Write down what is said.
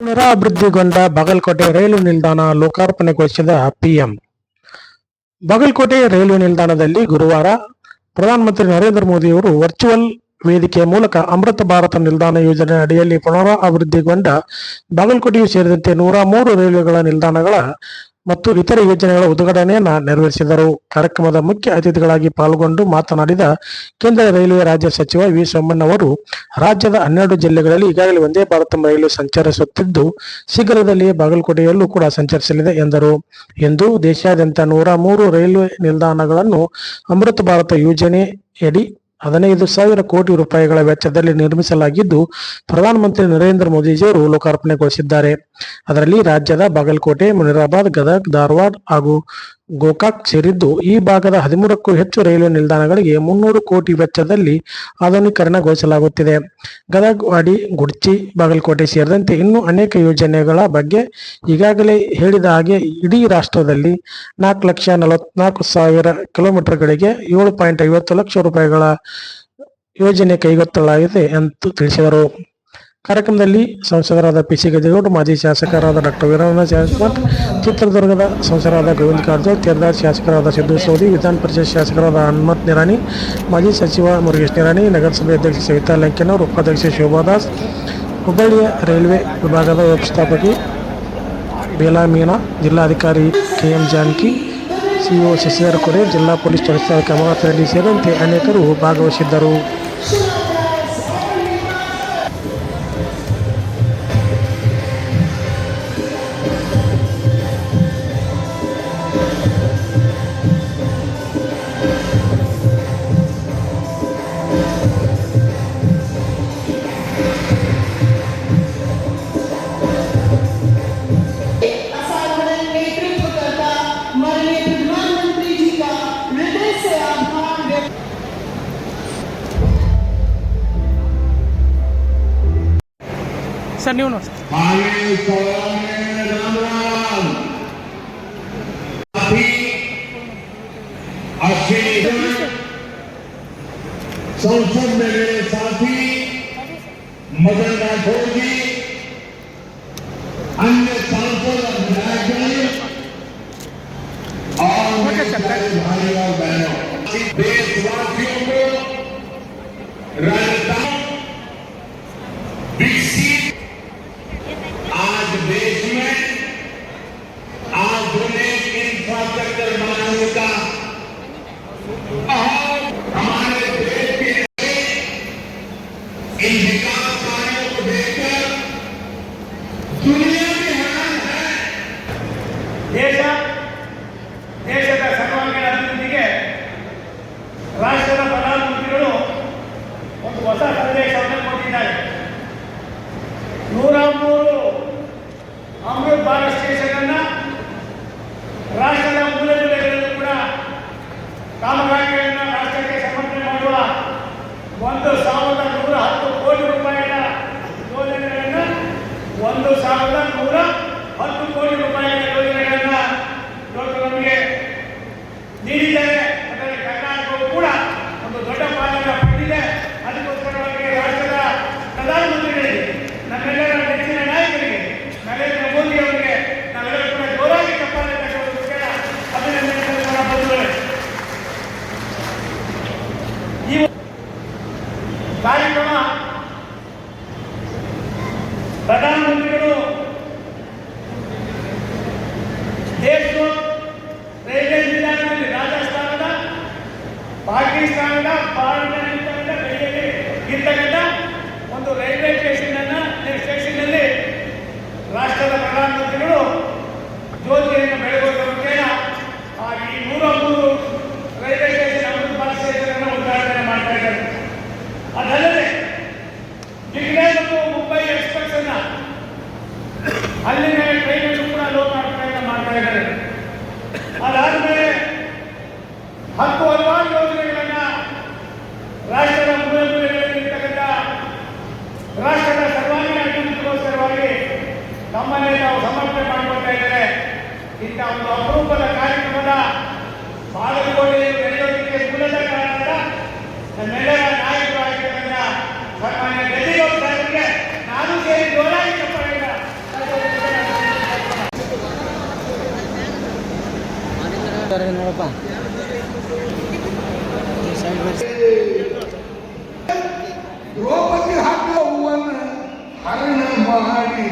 ಪುನರಾಭಿವೃದ್ಧಿಗೊಂಡ ಬಾಗಲಕೋಟೆ ರೈಲು ನಿಲ್ದಾಣ ಲೋಕಾರ್ಪಣೆಗೊಳಿಸಿದ ಪಿಎಂ. ಬಾಗಲಕೋಟೆ ರೈಲು ನಿಲ್ದಾಣದಲ್ಲಿ ಗುರುವಾರ ಪ್ರಧಾನಮಂತ್ರಿ ನರೇಂದ್ರ ಮೋದಿಯವರು ವರ್ಚುವಲ್ ವೇದಿಕೆಯ ಮೂಲಕ ಅಮೃತ ಭಾರತ ನಿಲ್ದಾಣ ಯೋಜನೆ ಅಡಿಯಲ್ಲಿ ಪುನರಾಭಿವೃದ್ಧಿಗೊಂಡ ಬಾಗಲಕೋಟೆಯು ಸೇರಿದಂತೆ ನೂರ ಮೂರು ರೈಲ್ವೆಗಳ ನಿಲ್ದಾಣಗಳ ಮತ್ತು ಇತರ ಯೋಜನೆಗಳ ಉದ್ಘಾಟನೆಯನ್ನು ನೆರವೇರಿಸಿದರು. ಕಾರ್ಯಕ್ರಮದ ಮುಖ್ಯ ಅತಿಥಿಗಳಾಗಿ ಪಾಲ್ಗೊಂಡು ಮಾತನಾಡಿದ ಕೇಂದ್ರ ರೈಲ್ವೆ ರಾಜ್ಯ ಸಚಿವ ವಿ ಸೋಮಣ್ಣವರು ರಾಜ್ಯದ ಹನ್ನೆರಡು ಜಿಲ್ಲೆಗಳಲ್ಲಿ ಈಗಾಗಲೇ ಒಂದೇ ಭಾರತ ರೈಲು ಸಂಚರಿಸುತ್ತಿದ್ದು, ಶೀಘ್ರದಲ್ಲಿಯೇ ಬಾಗಲಕೋಟೆಯಲ್ಲೂ ಕೂಡ ಸಂಚರಿಸಲಿದೆ ಎಂದರು. ಎಂದು ದೇಶಾದ್ಯಂತ ನೂರ ಮೂರು ರೈಲ್ವೆ ನಿಲ್ದಾಣಗಳನ್ನು ಅಮೃತ ಭಾರತ ಯೋಜನೆಯಡಿ ಹದಿನೈದು ಸಾವಿರ ಕೋಟಿ ರೂಪಾಯಿಗಳ ವೆಚ್ಚದಲ್ಲಿ ನಿರ್ಮಿಸಲಾಗಿದ್ದು, ಪ್ರಧಾನಮಂತ್ರಿ ನರೇಂದ್ರ ಮೋದಿಜಿಯವರು ಲೋಕಾರ್ಪಣೆಗೊಳಿಸಿದ್ದಾರೆ. ಅದರಲ್ಲಿ ರಾಜ್ಯದ ಬಾಗಲಕೋಟೆ, ಮುನಿರಾಬಾದ್, ಗದಗ್, ಧಾರವಾಡ ಹಾಗೂ ಗೋಕಾಕ್ ಸೇರಿದ್ದು ಈ ಭಾಗದ ಹದಿಮೂರಕ್ಕೂ ಹೆಚ್ಚು ರೈಲ್ವೆ ನಿಲ್ದಾಣಗಳಿಗೆ ಮುನ್ನೂರು ಕೋಟಿ ವೆಚ್ಚದಲ್ಲಿ ಆಧುನೀಕರಣಗೊಳಿಸಲಾಗುತ್ತಿದೆ. ಗದಗ್ ವಾಡಿ ಗುಡ್ಚಿ, ಬಾಗಲಕೋಟೆ ಸೇರಿದಂತೆ ಇನ್ನೂ ಅನೇಕ ಯೋಜನೆಗಳ ಬಗ್ಗೆ ಈಗಾಗಲೇ ಹೇಳಿದ ಹಾಗೆ ಇಡೀ ರಾಷ್ಟ್ರದಲ್ಲಿ ನಾಲ್ಕು ಲಕ್ಷ ನಲವತ್ನಾಲ್ಕು ಸಾವಿರ ಕಿಲೋಮೀಟರ್ಗಳಿಗೆ ಏಳು ಪಾಯಿಂಟ್ ಐವತ್ತು ಲಕ್ಷ ರೂಪಾಯಿಗಳ ಯೋಜನೆ ಕೈಗೊತ್ತಲಾಗಿದೆ ಎಂದು ತಿಳಿಸಿದರು. ಕಾರ್ಯಕ್ರಮದಲ್ಲಿ ಸಂಸದರಾದ ಪಿ ಸಿ ಗಜೇಗೌಡ, ಮಾಜಿ ಶಾಸಕರಾದ ಡಾಕ್ಟರ್ ವೀರಣ್ಣ ಜಾರಕಿಹೊಳಿ ಚಿತ್ರದುರ್ಗದ ಸಂಸದರಾದ ಗೋವಿಂದ ಕಾರಜೋಳ ತೇರ್ದಾರ್ ಶಾಸಕರಾದ ಸಿದ್ದು ಸೋದಿ ವಿಧಾನ ಪರಿಷತ್ ಶಾಸಕರಾದ ಹನುಮತ್ ನಿರಾಣಿ, ಮಾಜಿ ಸಚಿವ ಮುರುಗೇಶ್ ನಿರಾಣಿ, ನಗರಸಭೆ ಅಧ್ಯಕ್ಷೆ ಸವಿತಾ ಲಂಕೆನವರು, ಉಪಾಧ್ಯಕ್ಷೆ ಶೋಭಾ ದಾಸ್ ಹುಬ್ಬಳ್ಳಿಯ ರೈಲ್ವೆ ವಿಭಾಗದ ವ್ಯವಸ್ಥಾಪಕಿ ಬೇಲಾ ಮೀನಾ ಜಿಲ್ಲಾಧಿಕಾರಿ K M Janaki CEO Shashidhara Kore, ಜಿಲ್ಲಾ ಪೊಲೀಸ್ ವರಿಷ್ಠಾಧಿಕಾರಿ ಕಮಲಾಥ ರೆಡ್ಡಿ ಸೇರಿದಂತೆ ಅನೇಕರು ಭಾಗವಹಿಸಿದ್ದರು. पैसा नहीं होना। संसद में मेरे साथी मदन राठौर जी अन्य सांसद विधायक और भाई और बहनों देशवासियों को राज्य তুমি ప్రధానమంత్రులు దేశంలో రైల్వే నిల్దానికి రాజస్థాన్ పాకిస్తాన్ భారత ఇంతకంటే ముందు రైల్వే స్టేషన్ ನಿಮ್ಮಲ್ಲಿ ನಾವು ಸಮರ್ಪಣೆ ಮಾಡಿಕೊಳ್ತಾ ಇದ್ದಾರೆ ಇಂಥ ಒಂದು ಅಪರೂಪದ ಕಾರ್ಯಕ್ರಮದ ಬಾಗಲಕೋಟೆಯಲ್ಲಿ ನಡೆಯೋದಕ್ಕೆ ಮೂಲದ ಕಾರಣ ನಮ್ಮೆಲ್ಲರ ನಾಯಕರಾಗಿರುವಂತಹ ಸನ್ಮಾನ್ಯ ಡೆಲ್ಲಿಗೋಪ್ ನಾನು ಸೇರಿ ಜೋರಾಗಿ ನೋಡಪ್ಪ ದ್ರೌಪದಿ ಹಾಕುವ ಹೂವನ್ನು ಹರಣ ಮಾಡಿ